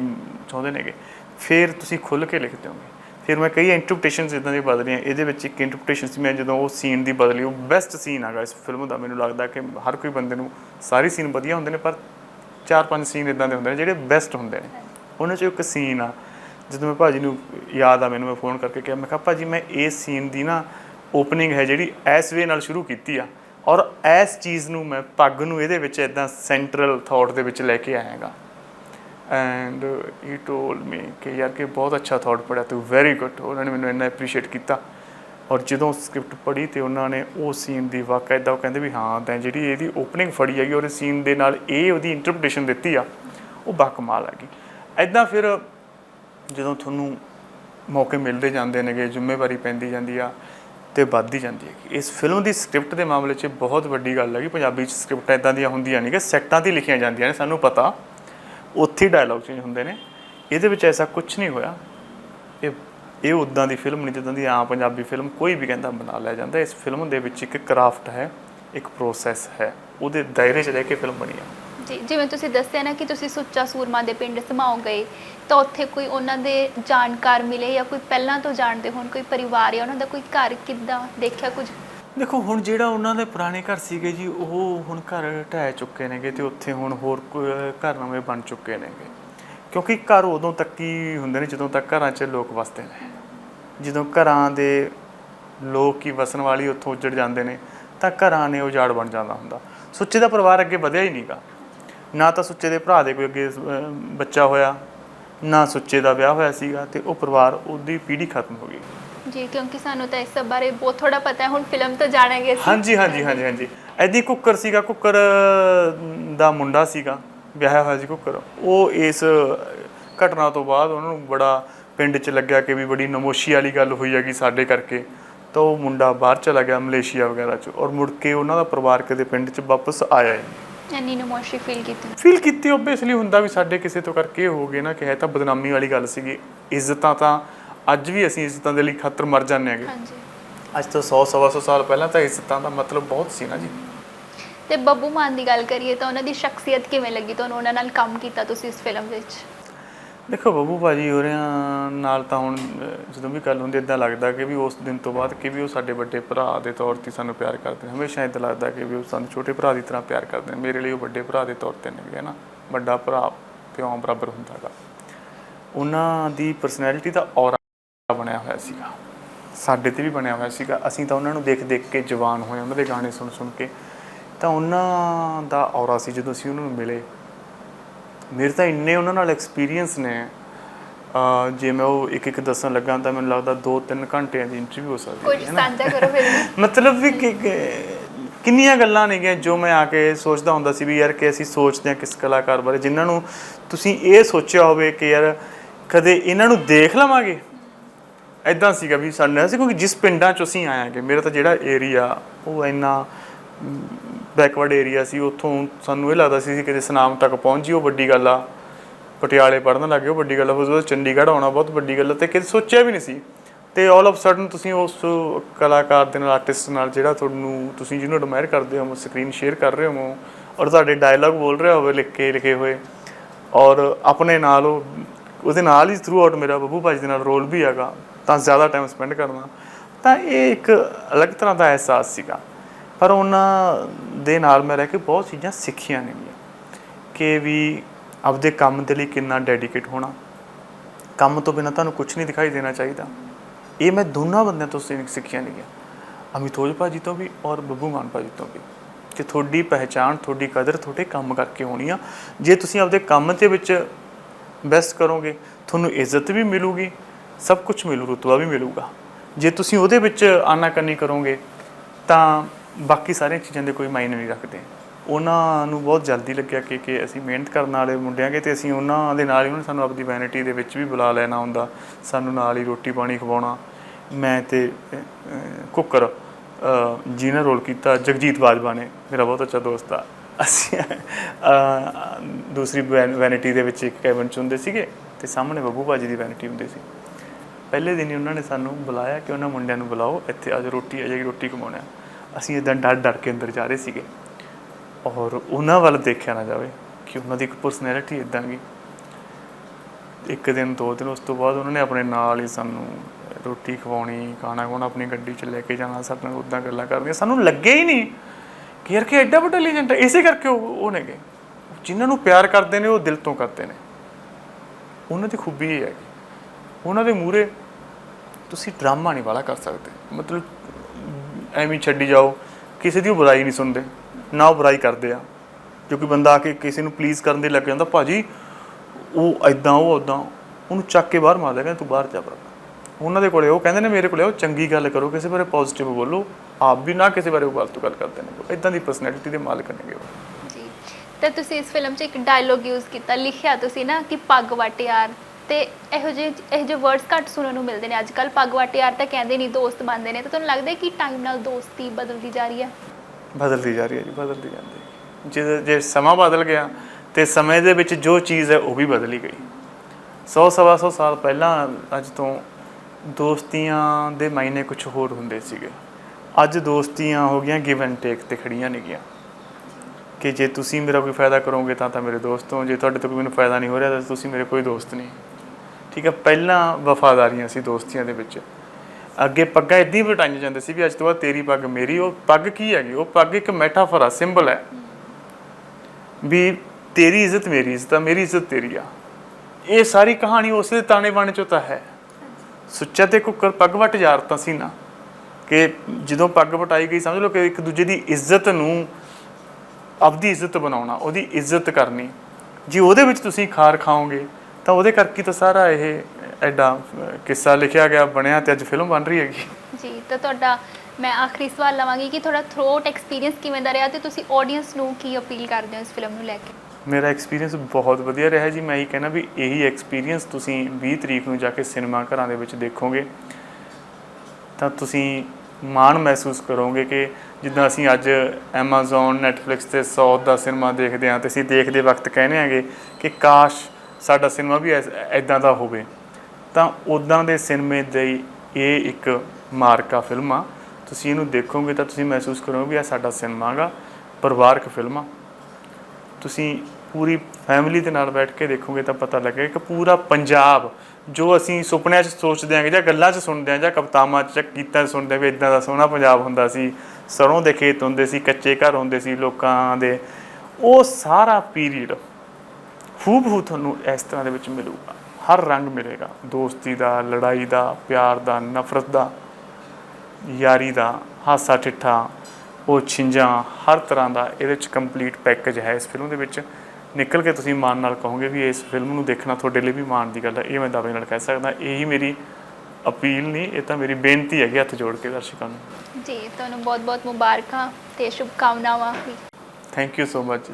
ਚਾਹੁੰਦੇ ਨੇਗੇ। ਫਿਰ ਤੁਸੀਂ ਖੁੱਲ ਕੇ ਲਿਖਦੇ ਹੋਗੇ। ਫਿਰ ਮੈਂ ਕਈ ਇੰਟਰਪ੍ਰੀਟੇਸ਼ਨਸ ਇਦਾਂ ਦੀ ਬਦਲੀਆਂ, ਇਹਦੇ ਵਿੱਚ ਇੱਕ ਇੰਟਰਪ੍ਰੀਟੇਸ਼ਨ ਸੀ ਮੈਂ ਜਦੋਂ ਉਹ ਸੀਨ ਦੀ ਬਦਲੀ, ਉਹ ਬੈਸਟ ਸੀਨ ਹੈਗਾ ਇਸ ਫਿਲਮ ਦਾ, ਮੈਨੂੰ ਲੱਗਦਾ ਕਿ ਹਰ ਕੋਈ ਬੰਦੇ ਨੂੰ ਸਾਰੇ ਸੀਨ ਵਧੀਆ ਹੁੰਦੇ ਨੇ, ਪਰ ਚਾਰ ਪੰਜ ਸੀਨ ਇਦਾਂ ਦੇ ਹੁੰਦੇ ਨੇ ਜਿਹੜੇ ਬੈਸਟ ਹੁੰਦੇ ਨੇ। ਉਹਨਾਂ ਚੋਂ ਇੱਕ ਸੀਨ ਆ, ਜਦੋਂ ਮੈਂ ਭਾਜੀ ਨੂੰ ਯਾਦ ਆ, ਮੈਨੂੰ ਮੈਂ ਫੋਨ ਕਰਕੇ ਕਿਹਾ, ਮੈਂ ਕਿਹਾ, ਭਾਜੀ, ਮੈਂ ਇਸ ਸੀਨ ਦੀ ਨਾ ਓਪਨਿੰਗ ਹੈ ਜਿਹੜੀ ਐਸ ਵੇ ਨਾਲ ਸ਼ੁਰੂ ਕੀਤੀ ਆ ਔਰ ਇਸ ਚੀਜ਼ ਨੂੰ ਮੈਂ ਪੱਗ ਨੂੰ ਇਹਦੇ ਵਿੱਚ ਇਦਾਂ ਸੈਂਟਰਲ ਥਾਟ ਦੇ ਵਿੱਚ ਲੈ ਕੇ ਆਇਆਗਾ। ਐਂਡ ਹੀ ਟੋਲਡ ਮੀ ਕਿ ਯਾਰ ਕਿ ਬਹੁਤ ਅੱਛਾ ਥਾਟ ਪੜਿਆ ਤੂੰ ਵੈਰੀ ਗੁੱਡ ਉਹਨਾਂ ਨੇ ਮੈਨੂੰ ਇੰਨਾ ਐਪਰੀਸ਼ੀਏਟ ਕੀਤਾ। ਔਰ ਜਦੋਂ ਸਕ੍ਰਿਪਟ ਪੜ੍ਹੀ ਤੇ ਉਹਨਾਂ ਨੇ ਉਹ ਸੀਨ ਦੀ ਵਾਕਾ ਇਦਾਂ ਉਹ ਕਹਿੰਦੇ ਵੀ ਹਾਂ, ਤਾਂ ਜਿਹੜੀ ਇਹਦੀ ਓਪਨਿੰਗ ਫੜੀ ਹੈਗੀ ਔਰ ਸੀਨ ਦੇ ਨਾਲ ਇਹ ਉਹਦੀ ਇੰਟਰਪ੍ਰੀਟੇਸ਼ਨ ਦਿੱਤੀ ਆ, ਉਹ ਬਾਕਮਾਲ ਹੈਗੀ ਐਦਾਂ ਫਿਰ ਜਦੋਂ ਤੁਹਾਨੂੰ ਮੌਕੇ ਮਿਲਦੇ ਜਾਂਦੇ ਨੇਗੇ, ਜ਼ਿੰਮੇਵਾਰੀ ਪੈਂਦੀ ਜਾਂਦੀ ਆ ਤੇ ਵੱਧਦੀ ਜਾਂਦੀ ਹੈ ਇਸ ਫਿਲਮ ਦੀ ਸਕ੍ਰਿਪਟ ਦੇ ਮਾਮਲੇ 'ਚ ਬਹੁਤ ਵੱਡੀ ਗੱਲ ਹੈ ਕਿ ਪੰਜਾਬੀ 'ਚ ਸਕ੍ਰਿਪਟਾਂ ਇਦਾਂ ਦੀਆਂ ਹੁੰਦੀਆਂ ਨਹੀਂ ਕਿ ਸੈੱਟਾਂ ਤੇ ਲਿਖੀਆਂ ਜਾਂਦੀਆਂ ਨੇ, ਸਾਨੂੰ ਪਤਾ। ਉੱਥੇ ਹੀ ਡਾਇਲੌਗ ਚੇਂਜ ਹੁੰਦੇ ਨੇ। ਇਹਦੇ ਵਿੱਚ ਐਸਾ ਕੁਝ ਨਹੀਂ ਹੋਇਆ। ਇਹ ਇਹ ਉਦਾਂ ਦੀ ਫਿਲਮ ਨਹੀਂ, ਜਿੱਦਾਂ ਦੀ ਆਮ ਪੰਜਾਬੀ ਫਿਲਮ ਕੋਈ ਵੀ ਕਹਿੰਦਾ ਬਣਾ ਲਿਆ ਜਾਂਦਾ। ਇਸ ਫਿਲਮ ਦੇ ਵਿੱਚ ਇੱਕ ਕਰਾਫਟ ਹੈ, ਇੱਕ ਪ੍ਰੋਸੈਸ ਹੈ। ਉਹਦੇ ਦਾਇਰੇ 'ਚ ਰਹਿ ਕੇ ਫਿਲਮ ਬਣੀ ਆ। ਜੀ, ਜਿਵੇਂ ਤੁਸੀਂ ਦੱਸਿਆ ਨਾ ਕਿ ਤੁਸੀਂ ਸੁੱਚਾ ਸੂਰਮਾ ਦੇ ਪਿੰਡ ਸਮਾਓ ਗਏ, ਤਾਂ ਉੱਥੇ ਕੋਈ ਉਹਨਾਂ ਦੇ ਜਾਣਕਾਰ ਮਿਲੇ ਜਾਂ ਕੋਈ ਪਹਿਲਾਂ ਤੋਂ ਜਾਣਦੇ ਹੋਣ, ਕੋਈ ਪਰਿਵਾਰ ਜਾਂ ਉਹਨਾਂ ਦਾ ਕੋਈ ਘਰ ਕਿੱਦਾਂ ਦੇਖਿਆ ਕੁਝ? ਦੇਖੋ, ਹੁਣ ਜਿਹੜਾ ਉਹਨਾਂ ਦੇ ਪੁਰਾਣੇ ਘਰ ਸੀਗੇ ਜੀ, ਉਹ ਹੁਣ ਘਰ ਢਹਿ ਚੁੱਕੇ ਨੇਗੇ ਤੇ ਉੱਥੇ ਹੁਣ ਹੋਰ ਕੋਈ ਘਰ ਨਵੇਂ ਬਣ ਚੁੱਕੇ ਨੇਗੇ। ਕਿਉਂਕਿ ਘਰ ਉਦੋਂ ਤੱਕ ਹੀ ਹੁੰਦੇ ਨੇ, ਜਦੋਂ ਤੱਕ ਘਰਾਂ 'ਚ ਲੋਕ ਵਸਦੇ ਨੇ। ਜਦੋਂ ਘਰਾਂ ਦੇ ਲੋਕ ਹੀ ਵਸਣ ਵਾਲੀ ਉੱਥੋਂ ਉੱਜੜ ਜਾਂਦੇ ਨੇ, ਤਾਂ ਘਰਾਂ ਨੇ ਉਜਾੜ ਬਣ ਜਾਂਦਾ ਹੁੰਦਾ। ਸੁੱਚੇ ਦਾ ਪਰਿਵਾਰ ਅੱਗੇ ਵਧਿਆ ਹੀ ਨਹੀਂਗਾ। ਨਾ ਤਾਂ ਸੁੱਚੇ ਦੇ ਭਰਾ ਦੇ ਕੋਈ ਅੱਗੇ ਬੱਚਾ ਹੋਇਆ, ਨਾ ਸੁੱਚੇ ਦਾ ਵਿਆਹ ਹੋਇਆ ਸੀਗਾ ਤੇ ਉਹ ਪਰਿਵਾਰ ਉਹਦੀ ਪੀੜ੍ਹੀ ਖਤਮ ਹੋ ਗਈ। ਜੀ ਕਿਉਂਕਿ ਸਾਨੂੰ ਤਾਂ ਇਸ ਸਭ ਬਾਰੇ ਬਹੁਤ ਥੋੜਾ ਪਤਾ ਹੈ। ਹੁਣ ਫਿਲਮ ਤੋਂ ਜਾਣਾਂਗੇ ਅਸੀਂ। ਹਾਂਜੀ ਹਾਂਜੀ ਹਾਂਜੀ ਹਾਂਜੀ। ਐਦੀ ਕੁੱਕਰ ਸੀਗਾ ਕੁੱਕਰ ਦਾ ਮੁੰਡਾ ਸੀਗਾ ਵਿਆਹਿਆ ਹੋਇਆ ਸੀ ਕੁੱਕਰ। ਉਹ ਇਸ ਘਟਨਾ ਤੋਂ ਬਾਅਦ ਉਹਨਾਂ ਨੂੰ ਬੜਾ ਪਿੰਡ 'ਚ ਲੱਗਿਆ ਕਿ ਵੀ ਬੜੀ ਨਮੋਸ਼ੀ ਵਾਲੀ ਗੱਲ ਹੋਈ ਹੈਗੀ ਸਾਡੇ ਕਰਕੇ। ਤਾਂ ਉਹ ਮੁੰਡਾ ਬਾਹਰ ਚਲਾ ਗਿਆ ਮਲੇਸ਼ੀਆ ਵਗੈਰਾ 'ਚ ਔਰ ਮੁੜ ਕੇ ਉਹਨਾਂ ਦਾ ਪਰਿਵਾਰ ਕਦੇ ਪਿੰਡ 'ਚ ਵਾਪਸ ਆਇਆ ਹੀ ਨਹੀਂ। ਇੰਨੀ ਨਮੋਸ਼ੀ ਫੀਲ ਕੀਤੀ। ਫੀਲ ਕੀਤੀ ਓਬਵੀਅਸਲੀ ਹੁੰਦਾ ਵੀ ਸਾਡੇ ਕਿਸੇ ਤੋਂ ਕਰਕੇ ਹੋ ਗਏ ਨਾ ਕਿ ਹੈ ਤਾਂ ਬਦਨਾਮੀ ਵਾਲੀ ਗੱਲ ਸੀਗੀ। ਇੱਜ਼ਤਾਂ ਤਾਂ ਅੱਜ ਵੀ ਅਸੀਂ ਇੱਜ਼ਤਾਂ ਦੇ ਲਈ ਖਾਤਰ ਮਰ ਜਾਂਦੇ ਹੈਗੇ। ਹਾਂਜੀ। ਅੱਜ ਤੋਂ 100 ਸਵਾ ਸੌ ਸਾਲ ਪਹਿਲਾਂ ਤਾਂ ਇੱਜ਼ਤਾਂ ਦਾ ਮਤਲਬ ਬਹੁਤ ਸੀ ਨਾ ਜੀ। ਤੇ ਬੱਬੂ ਮਾਨ ਦੀ ਗੱਲ ਕਰੀਏ ਤਾਂ ਉਹਨਾਂ ਦੀ ਸ਼ਖਸੀਅਤ ਕਿਵੇਂ ਲੱਗੀ? ਤੁਹਾਨੂੰ ਉਹਨਾਂ ਨਾਲ ਕੰਮ ਕੀਤਾ ਤੁਸੀਂ ਇਸ ਫਿਲਮ ਵਿੱਚ? ਦੇਖੋ ਬੱਬੂ ਭਾਜੀ ਹੋਰਿਆਂ ਨਾਲ ਤਾਂ ਹੁਣ ਅਹ, ਜਦੋਂ ਵੀ ਗੱਲ ਹੁੰਦੀ ਇਦਾਂ ਲੱਗਦਾ ਕਿ ਵੀ ਉਸ ਦਿਨ ਤੋਂ ਬਾਅਦ ਕਿ ਵੀ ਉਹ ਸਾਡੇ ਵੱਡੇ ਭਰਾ ਦੇ ਤੌਰ ਤੇ ਸਾਨੂੰ ਪਿਆਰ ਕਰਦੇ ਨੇ। ਹਮੇਸ਼ਾ ਇਦਾਂ ਲੱਗਦਾ ਕਿ ਵੀ ਉਹ ਸਾਨੂੰ ਛੋਟੇ ਭਰਾ ਦੀ ਤਰ੍ਹਾਂ ਪਿਆਰ ਕਰਦੇ ਨੇ। ਮੇਰੇ ਲਈ ਉਹ ਵੱਡੇ ਭਰਾ ਦੇ ਤੌਰ ਤੇ ਨੇ ਨਾ। ਵੱਡਾ ਭਰਾ ਪਿਓ ਬਰਾਬਰ ਹੁੰਦਾਗਾ ਉਹਨਾਂ ਦੀ ਪਰਸਨੈਲਿਟੀ ਦਾ ਔਰਾ ਬਣਿਆ ਹੋਇਆ ਸੀਗਾ। ਸਾਡੇ ਤੇ ਵੀ ਬਣਿਆ ਹੋਇਆ ਸੀਗਾ। ਅਸੀਂ ਤਾਂ ਉਹਨਾਂ ਨੂੰ ਦੇਖ ਦੇਖ ਕੇ ਜਵਾਨ ਹੋਏ ਉਹਨਾਂ ਦੇ ਗਾਣੇ ਸੁਣ ਸੁਣ ਕੇ। ਤਾਂ ਉਹਨਾਂ ਦਾ ਔਰਾ ਸੀ ਜਦੋਂ ਅਸੀਂ ਉਹਨਾਂ ਨੂੰ ਮਿਲੇ। ਮੇਰੇ ਤਾਂ ਇੰਨੇ ਉਹਨਾਂ ਨਾਲ ਐਕਸਪੀਰੀਅੰਸ ਨੇ। ਜੇ ਮੈਂ ਉਹ ਇੱਕ ਇੱਕ ਦੱਸਣ ਲੱਗਾ ਤਾਂ ਮੈਨੂੰ ਲੱਗਦਾ 2-3 ਘੰਟਿਆਂ ਦੀ ਇੰਟਰਵਿਊ ਹੋ ਸਕਦੀ ਕੁਝ ਹੈ ਨਾ। ਸਾਂਝਾ ਕਰੋ ਫਿਰ। ਮਤਲਬ ਵੀ ਕਿ ਕਿ- ਕਿੰਨੀਆਂ ਗੱਲਾਂ ਨੇਗੀਆਂ ਜੋ ਮੈਂ ਆ ਕੇ ਸੋਚਦਾ ਹੁੰਦਾ ਸੀ ਵੀ ਯਾਰ ਕਿ ਅਸੀਂ ਸੋਚਦੇ ਹਾਂ ਕਿਸ ਕਲਾਕਾਰ ਬਾਰੇ। ਜਿਨ੍ਹਾਂ ਨੂੰ ਤੁਸੀਂ ਇਹ ਸੋਚਿਆ ਹੋਵੇ ਕਿ ਯਾਰ ਕਦੇ ਇਹਨਾਂ ਨੂੰ ਦੇਖ ਲਵਾਂਗੇ। ਐਦਾਂ ਸੀਗਾ ਵੀ ਸਾਨੂੰ ਅਸੀਂ ਕਿਉਂਕਿ ਜਿਸ ਪਿੰਡਾਂ ਚ ਅਸੀਂ ਆਏ ਆਇਆਂਗੇ ਮੇਰਾ ਤਾਂ ਜਿਹੜਾ ਏਰੀਆ ਉਹ ਇੰਨਾ ਬੈਕਵਰਡ ਏਰੀਆ ਸੀ, ਉੱਥੋਂ ਸਾਨੂੰ ਇਹ ਲੱਗਦਾ ਸੀ ਕਿ ਕਿਤੇ ਸੁਨਾਮ ਤੱਕ ਪਹੁੰਚ ਜੀ ਉਹ ਵੱਡੀ ਗੱਲ ਆ। ਪਟਿਆਲੇ ਪੜਨ ਲੱਗੇ, ਉਹ ਵੱਡੀ ਗੱਲ ਆ, ਉਸ ਤੋਂ ਬਾਅਦ ਚੰਡੀਗੜ੍ਹ ਆਉਣਾ ਬਹੁਤ ਵੱਡੀ ਗੱਲ ਆ, ਤੇ ਕਿਤੇ ਸੋਚਿਆ ਵੀ ਨਹੀਂ ਸੀ। ਤੇ ਆਲ ਆਫ ਸਡਨ ਤੁਸੀਂ ਉਸ ਕਲਾਕਾਰ ਦੇ ਨਾਲ ਆਰਟਿਸਟ ਨਾਲ ਜਿਹੜਾ ਤੁਹਾਨੂੰ, ਤੁਸੀਂ ਜਿਹਨੂੰ ਐਡਮਾਇਰ ਕਰਦੇ ਹੋ ਸਕਰੀਨ ਸ਼ੇਅਰ ਕਰ ਰਹੇ ਹੋ ਔਰ ਤੁਹਾਡੇ ਡਾਇਲੌਗ ਬੋਲ ਰਿਹਾ ਹੋਵੇ, ਲਿਖ ਕੇ ਲਿਖੇ ਹੋਏ, ਔਰ ਆਪਣੇ ਨਾਲ ਉਹ, ਉਹਦੇ ਨਾਲ ਹੀ ਥਰੂ ਆਊਟ ਮੇਰਾ ਬੱਬੂ ਭਾਜੀ ਦੇ ਨਾਲ ਰੋਲ ਵੀ ਹੈਗਾ। ਤਾਂ ਜ਼ਿਆਦਾ ਟਾਈਮ ਸਪੈਂਡ ਕਰਨਾ, ਤਾਂ ਇਹ ਇੱਕ ਅਲੱਗ ਤਰ੍ਹਾਂ ਦਾ ਅਹਿਸਾਸ ਸੀਗਾ। ਪਰ ਉਹਨਾਂ ਦੇ ਨਾਲ ਮੈਂ ਰਹਿ ਕੇ ਬਹੁਤ ਚੀਜ਼ਾਂ ਸਿੱਖੀਆਂ ਨੇਗੀਆਂ ਕਿ ਵੀ ਆਪਦੇ ਕੰਮ ਦੇ ਲਈ ਕਿੰਨਾ ਡੈਡੀਕੇਟ ਹੋਣਾ। ਕੰਮ ਤੋਂ ਬਿਨਾਂ ਤੁਹਾਨੂੰ ਕੁਝ ਨਹੀਂ ਦਿਖਾਈ ਦੇਣਾ ਚਾਹੀਦਾ। ਇਹ ਮੈਂ ਦੋਨਾਂ ਬੰਦਿਆਂ ਤੋਂ ਸਿ- ਸਿੱਖੀਆਂ ਨੇਗੀਆਂ ਅਮਿਤੋਜ ਭਾਜੀ ਤੋਂ ਵੀ ਔਰ ਬੱਬੂ ਮਾਨ ਭਾਜੀ ਤੋਂ ਵੀ। ਕਿ ਤੁਹਾਡੀ ਪਹਿਚਾਣ, ਤੁਹਾਡੀ ਕਦਰ ਤੁਹਾਡੇ ਕੰਮ ਕਰਕੇ ਹੋਣੀ ਆ। ਜੇ ਤੁਸੀਂ ਆਪਦੇ ਕੰਮ ਦੇ ਵਿੱਚ ਬੈਸਟ ਕਰੋਗੇ, ਤੁਹਾਨੂੰ ਇੱਜ਼ਤ ਵੀ ਮਿਲੂਗੀ। ਸਭ ਕੁਝ ਮਿਲੂ ਰੁਤਬਾ ਵੀ ਮਿਲੂਗਾ। ਜੇ ਤੁਸੀਂ ਉਹਦੇ ਵਿੱਚ ਆਨਾਕਾਨੀ ਕਰੋਗੇ ਤਾਂ ਬਾਕੀ ਸਾਰੀਆਂ ਚੀਜ਼ਾਂ ਦੇ ਕੋਈ ਮਾਇਨੇ ਨਹੀਂ ਰੱਖਦੇ। ਉਹਨਾਂ ਨੂੰ ਬਹੁਤ ਜਲਦੀ ਲੱਗਿਆ ਕਿ ਕਿ ਅਸੀਂ ਮਿਹਨਤ ਕਰਨ ਵਾਲੇ ਮੁੰਡਿਆਂਗੇ ਤੇ ਅਸੀਂ ਉਹਨਾਂ ਦੇ ਨਾਲ ਹੀ ਉਹਨਾਂ ਨੇ ਸਾਨੂੰ ਆਪਦੀ ਵੈਨਿਟੀ ਦੇ ਵਿੱਚ ਵੀ ਬੁਲਾ ਲੈਣਾ ਹੁੰਦਾ ਸਾਨੂੰ ਨਾਲ ਹੀ ਰੋਟੀ ਪਾਣੀ ਖਵਾਉਣਾ। ਮੈਂ ਤੇ ਕੁੱਕਰ ਅਹ, ਜਿਹਨੇ ਰੋਲ ਕੀਤਾ ਜਗਜੀਤ ਬਾਜਵਾ ਨੇ ਮੇਰਾ ਬਹੁਤ ਅੱਛਾ ਦੋਸਤ ਆ। ਅਸੀਂ ਅਹ, ਦੂਸਰੀ ਵੈਨਿਟੀ ਦੇ ਵਿੱਚ ਇੱਕ ਕੈਬਨ ਚ ਹੁੰਦੇ ਸੀਗੇ ਤੇ ਸਾਹਮਣੇ ਬੱਬੂ ਭਾਜੀ ਦੀ ਵੈਨਿਟੀ ਹੁੰਦੀ ਸੀ। ਪਹਿਲੇ ਦਿਨ ਹੀ ਉਹਨਾਂ ਨੇ ਸਾਨੂੰ ਬੁਲਾਇਆ ਕਿ ਉਹਨਾਂ ਮੁੰਡਿਆਂ ਨੂੰ ਬੁਲਾਓ, ਇੱਥੇ ਅੱਜ ਰੋਟੀ ਆ ਜਾਏਗੀ ਰੋਟੀ ਕਮਾਉਣਾ ਅਸੀਂ ਇਦਾਂ ਡਰ ਡਰ ਕੇ ਅੰਦਰ ਜਾ ਰਹੇ ਸੀਗੇ। ਔਰ ਉਹਨਾਂ ਵੱਲ ਦੇਖਿਆ ਨਾ ਜਾਵੇ ਕਿ ਉਹਨਾਂ ਦੀ ਇੱਕ ਪਰਸਨੈਲਿਟੀ ਇਦਾਂ ਦੀ। ਇੱਕ ਦਿਨ, ਦੋ ਦਿਨ, ਉਸ ਤੋਂ ਬਾਅਦ ਉਹਨਾਂ ਨੇ ਆਪਣੇ ਨਾਲ ਹੀ ਸਾਨੂੰ ਰੋਟੀ ਖਵਾਉਣੀ, ਖਾਣਾ ਖਵਾਉਣਾ, ਆਪਣੀ ਗੱਡੀ 'ਚ ਲੈ ਕੇ ਜਾਣਾ, ਸਾਡੇ ਨਾਲ ਉਦਾਂ ਗੱਲਾਂ ਕਰਨੀਆਂ। ਸਾਨੂੰ ਲੱਗੇ ਹੀ ਨਹੀਂ ਕਿ ਯਾਰ ਕਿ ਐਡਾ ਵੱਡਾ ਲੀਜੈਂਟ ਇਸੇ ਕਰਕੇ ਉਹ ਉਹ ਨੇਗੇ। ਜਿਨ੍ਹਾਂ ਨੂੰ ਪਿਆਰ ਕਰਦੇ ਨੇ, ਉਹ ਦਿਲ ਤੋਂ ਕਰਦੇ ਨੇ। ਉਹਨਾਂ ਦੀ ਖੂਬੀ ਇਹ ਹੈ ਉਹਨਾਂ ਦੇ ਮੂਹਰੇ ਤੁਸੀਂ ਡਰਾਮਾ ਨਹੀਂ ਵਾਲਾ ਕਰ ਸਕਦੇ। ਮਤਲਬ ਐਵੇਂ ਛੱਡੀ ਜਾਓ, ਕਿਸੇ ਦੀ ਬੁਰਾਈ ਨਹੀਂ ਸੁਣਦੇ, ਨਾ ਉਹ ਬੁਰਾਈ ਕਰਦੇ ਆ। ਜੋ ਬੰਦਾ ਆ ਕੇ ਕਿਸੇ ਨੂੰ ਪਲੀਜ਼ ਕਰਨ ਦੇ ਲੱਗ ਜਾਂਦਾ, ਭਾਜੀ, ਉਹ ਐਦਾਂ ਉਹ ਉਦਾਂ ਉਹਨੂੰ ਚੱਕ ਕੇ ਬਾਹਰ ਮਾਰ ਦੇਗਾ ਤੂੰ ਬਾਹਰ ਜਾ ਭਰਾ। ਉਹਨਾਂ ਦੇ ਕੋਲੇ ਉਹ ਕਹਿੰਦੇ ਨੇ, ਮੇਰੇ ਕੋਲੇ ਉਹ ਚੰਗੀ ਗੱਲ ਕਰੋ, ਕਿਸੇ ਬਾਰੇ ਪੋਜ਼ਿਟਿਵ ਬੋਲੋ, ਆਪ ਵੀ ਨਾ ਕਿਸੇ ਬਾਰੇ ਉਹ ਫਾਲਤੂ ਗੱਲ ਕਰਦੇ ਨੇ। ਇਦਾਂ ਦੀ ਪਰਸਨੈਲਿਟੀ ਦੇ ਮਾਲਕ ਨੇਗੇ ਉਹ। ਜੀ। ਤੇ ਤੁਸੀਂ ਇਸ ਫਿਲਮ 'ਚ ਇੱਕ ਡਾਇਲੋਗ ਯੂਜ਼ ਕੀਤਾ, ਲਿਖਿਆ ਤੁਸੀਂ ਨਾ ਕਿ ਪੱਗ ਵੱਟ ਯਾਰ ਤੇ ਇਹੋ ਜਿਹੇ ਇਹੋ ਜਿਹੇ ਵਰਡਸ ਘੱਟ ਸੁਣਨ ਨੂੰ ਮਿਲਦੇ ਨੇ। ਅੱਜ ਕੱਲ ਪੱਗ ਵੱਟ ਯਾਰ ਤਾਂ ਕਹਿੰਦੇ ਨਹੀਂ, ਦੋਸਤ ਬਣਦੇ ਨੇ। ਤਾਂ ਤੁਹਾਨੂੰ ਲੱਗਦਾ ਕਿ ਟਾਈਮ ਨਾਲ ਦੋਸਤੀ ਬਦਲਦੀ ਜਾ ਰਹੀ ਹੈ? ਬਦਲਦੀ ਜਾ ਰਹੀ ਹੈ ਜੀ, ਬਦਲਦੀ ਜਾਂਦੀ ਹੈ। ਜੇ ਜੇ ਸਮਾਂ ਬਦਲ ਗਿਆ ਤੇ ਸਮੇਂ ਦੇ ਵਿੱਚ ਜੋ ਚੀਜ਼ ਹੈ ਉਹ ਵੀ ਬਦਲੀ ਗਈ। 100 ਸਵਾ ਸੌ ਸਾਲ ਪਹਿਲਾਂ ਅੱਜ ਤੋਂ ਦੋਸਤੀਆਂ ਦੇ ਮਾਇਨੇ ਕੁਝ ਹੋਰ ਹੁੰਦੇ ਸੀਗੇ। ਅੱਜ ਦੋਸਤੀਆਂ ਹੋ ਗਈਆਂ ਗਿਵ ਐਂਡ ਟੇਕ ਤੇ ਖੜੀਆਂ ਨਹੀਂ ਗਿਆ ਕਿ ਜੇ ਤੁਸੀਂ ਮੇਰਾ ਕੋਈ ਫਾਇਦਾ ਕਰੋਗੇ ਤਾਂ ਤਾਂ ਮੇਰੇ ਦੋਸਤ ਹੋ ਜੇ ਤੁਹਾਡੇ ਤੋਂ ਕੋਈ ਮੈਨੂੰ ਫਾਇਦਾ ਨਹੀਂ ਹੋ ਰਿਹਾ ਤਾਂ ਤੁਸੀਂ ਮੇਰੇ ਕੋਈ ਦੋਸਤ ਨਹੀਂ। ਠੀਕ ਹੈ, ਪਹਿਲਾਂ ਵਫਾਦਾਰੀਆਂ ਸੀ ਦੋਸਤੀਆਂ ਦੇ ਵਿੱਚ। ਅੱਗੇ ਪੱਗਾਂ ਇਦਾਂ ਹੀ ਵਟਾਈਆਂ ਜਾਂਦੇ ਸੀ ਵੀ ਅੱਜ ਤੋਂ ਬਾਅਦ ਤੇਰੀ ਪੱਗ ਮੇਰੀ, ਉਹ ਪੱਗ ਕੀ ਹੈਗੀ? ਉਹ ਪੱਗ ਇੱਕ ਮੈਟਾਫਰ ਆ, ਸਿੰਬਲ ਹੈ। ਵੀ ਤੇਰੀ ਇੱਜ਼ਤ ਮੇਰੀ ਇੱਜ਼ਤ ਆ, ਮੇਰੀ ਇੱਜ਼ਤ ਤੇਰੀ ਆ। ਇਹ ਸਾਰੀ ਕਹਾਣੀ ਉਸੇ ਤਾਣੇ ਬਾਣੇ ਚੋਂ ਤਾਂ ਹੈ। ਸੁੱਚਾ ਤੇ ਕੁੱਕਰ ਪੱਗ ਵਟ ਯਾਰ ਤਾਂ ਸੀ ਨਾ, ਕਿ ਜਦੋਂ ਪੱਗ ਵਟਾਈ ਗਈ, ਸਮਝ ਲਓ ਕਿ ਇੱਕ ਦੂਜੇ ਦੀ ਇੱਜ਼ਤ ਨੂੰ, ਆਪਦੀ ਇੱਜ਼ਤ ਬਣਾਉਣਾ, ਉਹਦੀ ਇੱਜ਼ਤ ਕਰਨੀ। ਜੇ ਉਹਦੇ ਵਿੱਚ ਤੁਸੀਂ ਖਾਰ ਖਾਓਗੇ ਤਾਂ ਉਹਦੇ ਕਰਕੇ ਤਾਂ ਸਾਰਾ ਇਹ ਐਡਾ ਕਿੱਸਾ ਲਿਖਿਆ ਗਿਆ ਬਣਿਆ ਤੇ ਅੱਜ ਫਿਲਮ ਬਣ ਰਹੀ ਹੈਗੀ। ਜੀ ਤਾਂ ਤੁਹਾਡਾ ਮੈਂ ਆਖਰੀ ਸਵਾਲ ਲਵਾਂਗੀ ਕਿ ਤੁਹਾਡਾ ਥਰੋਟ ਐਕਸਪੀਰੀਅੰਸ ਕਿਵੇਂ ਦਾ ਰਿਹਾ ਤੇ ਤੁਸੀਂ ਆਡੀਅנס ਨੂੰ ਕੀ ਅਪੀਲ ਕਰਦੇ ਹੋ ਇਸ ਫਿਲਮ ਨੂੰ ਲੈ ਕੇ? ਮੇਰਾ ਐਕਸਪੀਰੀਅੰਸ ਬਹੁਤ ਵਧੀਆ ਰਿਹਾ ਜੀ। ਮੈਂ ਇਹ ਕਹਿਣਾ ਵੀ ਇਹੀ ਐਕਸਪੀਰੀਅੰਸ ਤੁਸੀਂ 20 ਤਰੀਕ ਨੂੰ ਜਾ ਕੇ ਸਿਨੇਮਾ ਘਰਾਂ ਦੇ ਵਿੱਚ ਦੇਖੋਗੇ ਤਾਂ ਤੁਸੀਂ ਮਾਣ ਮਹਿਸੂਸ ਕਰੋਗੇ ਕਿ ਜਿੱਦਾਂ ਅਸੀਂ ਅੱਜ Amazon Netflix ਤੇ 100 ਦਾ ਸਿਨੇਮਾ ਦੇਖਦੇ ਹਾਂ ਤੇ ਅਸੀਂ ਦੇਖਦੇ ਵਕਤ ਕਹਿੰਦੇ ਆਂਗੇ ਕਿ ਕਾਸ਼ ਸਾਡਾ ਸਿਨੇਮਾ ਵੀ ਐਦਾਂ ਦਾ ਹੋਵੇ, ਤਾਂ ਉਦਾਂ ਦੇ ਸਿਨੇਮੇ ਦੀ ਇਹ ਇੱਕ ਮਾਰਕਾ ਫਿਲਮ ਆ। ਤੁਸੀਂ ਇਹਨੂੰ ਦੇਖੋਗੇ ਤਾਂ ਤੁਸੀਂ ਮਹਿਸੂਸ ਕਰੋਗੇ ਵੀ ਇਹ ਸਾਡਾ ਸਿਨੇਮਾ ਗਾ, ਪਰਿਵਾਰਕ ਫਿਲਮ ਆ। ਤੁਸੀਂ ਪੂਰੀ ਫੈਮਿਲੀ ਦੇ ਨਾਲ ਬੈਠ ਕੇ ਦੇਖੋਗੇ ਤਾਂ ਪਤਾ ਲੱਗੇਗਾ ਕਿ ਪੂਰਾ ਪੰਜਾਬ ਜੋ ਅਸੀਂ ਸੁਪਨਿਆਂ 'ਚ ਸੋਚਦੇ ਆਂਗੇ ਜਾਂ ਗੱਲਾਂ 'ਚ ਸੁਣਦੇ ਆਂ ਜਾਂ ਕਵਿਤਾਵਾਂ 'ਚ ਜਾਂ ਗੀਤਾਂ 'ਚ ਸੁਣਦੇ ਆਂ ਵੀ ਇਦਾਂ ਦਾ ਸੋਹਣਾ ਪੰਜਾਬ ਹੁੰਦਾ ਸੀ, ਸਰੋਂ ਦੇ ਖੇਤ ਹੁੰਦੇ ਸੀ, ਕੱਚੇ ਘਰ ਹੁੰਦੇ ਸੀ ਲੋਕਾਂ ਦੇ, ਉਹ ਸਾਰਾ ਪੀਰੀਅਡ ਹੂਬਹੂ ਤੁਹਾਨੂੰ ਇਸ ਤਰ੍ਹਾਂ ਦੇ ਵਿੱਚ ਮਿਲੂਗਾ। ਹਰ ਰੰਗ ਮਿਲੇਗਾ। ਦੋਸਤੀ ਦਾ ਲੜਾਈ ਦਾ ਪਿਆਰ ਦਾ ਨਫ਼ਰਤ ਦਾ ਯਾਰੀ ਦਾ ਹਾਸਾ ਠਿੱਠਾ ਉਹ ਛਿੰਜਾਂ ਹਰ ਤਰ੍ਹਾਂ ਦਾ ਇਹਦੇ ਵਿੱਚ ਕੰਪਲੀਟ ਪੈਕੇਜ ਹੈ ਇਸ ਫਿਲਮ ਦੇ ਵਿੱਚ। ਨਿਕਲ ਕੇ ਤੁਸੀਂ ਮਾਣ ਨਾਲ ਕਹੋਗੇ ਵੀ ਇਸ ਫਿਲਮ ਨੂੰ ਦੇਖਣਾ ਤੁਹਾਡੇ ਲਈ ਵੀ ਮਾਣ ਦੀ ਗੱਲ ਹੈ। ਇਹ ਮੈਂ ਦਾਅਵੇ ਨਾਲ ਕਹਿ ਸਕਦਾ ਇਹੀ ਮੇਰੀ ਅਪੀਲ ਨਹੀਂ ਇਹ ਤਾਂ ਮੇਰੀ ਬੇਨਤੀ ਹੈਗੀ ਹੱਥ ਜੋੜ ਕੇ ਦਰਸ਼ਕਾਂ ਨੂੰ। ਜੀ ਤੁਹਾਨੂੰ ਬਹੁਤ ਬਹੁਤ ਮੁਬਾਰਕਾਂ ਤੇ ਸ਼ੁਭਕਾਮਨਾਵਾਂ ਵੀ। Thank you so much ji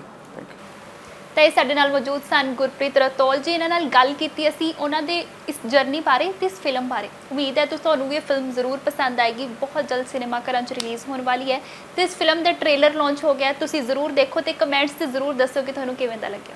ਤਾਂ ਇਹ ਸਾਡੇ ਨਾਲ ਮੌਜੂਦ ਸਨ ਗੁਰਪ੍ਰੀਤ ਰਤੌਲ ਜੀ। ਇਹਨਾਂ ਨਾਲ ਗੱਲ ਕੀਤੀ ਅਸੀਂ ਉਹਨਾਂ ਦੇ ਇਸ ਜਰਨੀ ਬਾਰੇ ਤੇ ਇਸ ਫਿਲਮ ਬਾਰੇ। ਉਮੀਦ ਹੈ ਤੁਸੀਂ ਤੁਹਾਨੂੰ ਵੀ ਇਹ ਫਿਲਮ ਜ਼ਰੂਰ ਪਸੰਦ ਆਏਗੀ। ਬਹੁਤ ਜਲਦ ਸਿਨੇਮਾ ਘਰਾਂ 'ਚ ਰਿਲੀਜ਼ ਹੋਣ ਵਾਲੀ ਹੈ। ਤੇ ਇਸ ਫਿਲਮ ਦਾ ਟ੍ਰੇਲਰ ਲਾਂਚ ਹੋ ਗਿਆ ਤੁਸੀਂ ਜ਼ਰੂਰ ਦੇਖੋ ਤੇ ਕਮੈਂਟਸ 'ਤੇ ਜ਼ਰੂਰ ਦੱਸੋ ਕਿ ਤੁਹਾਨੂੰ ਕਿਵੇਂ ਦਾ ਲੱਗਿਆ।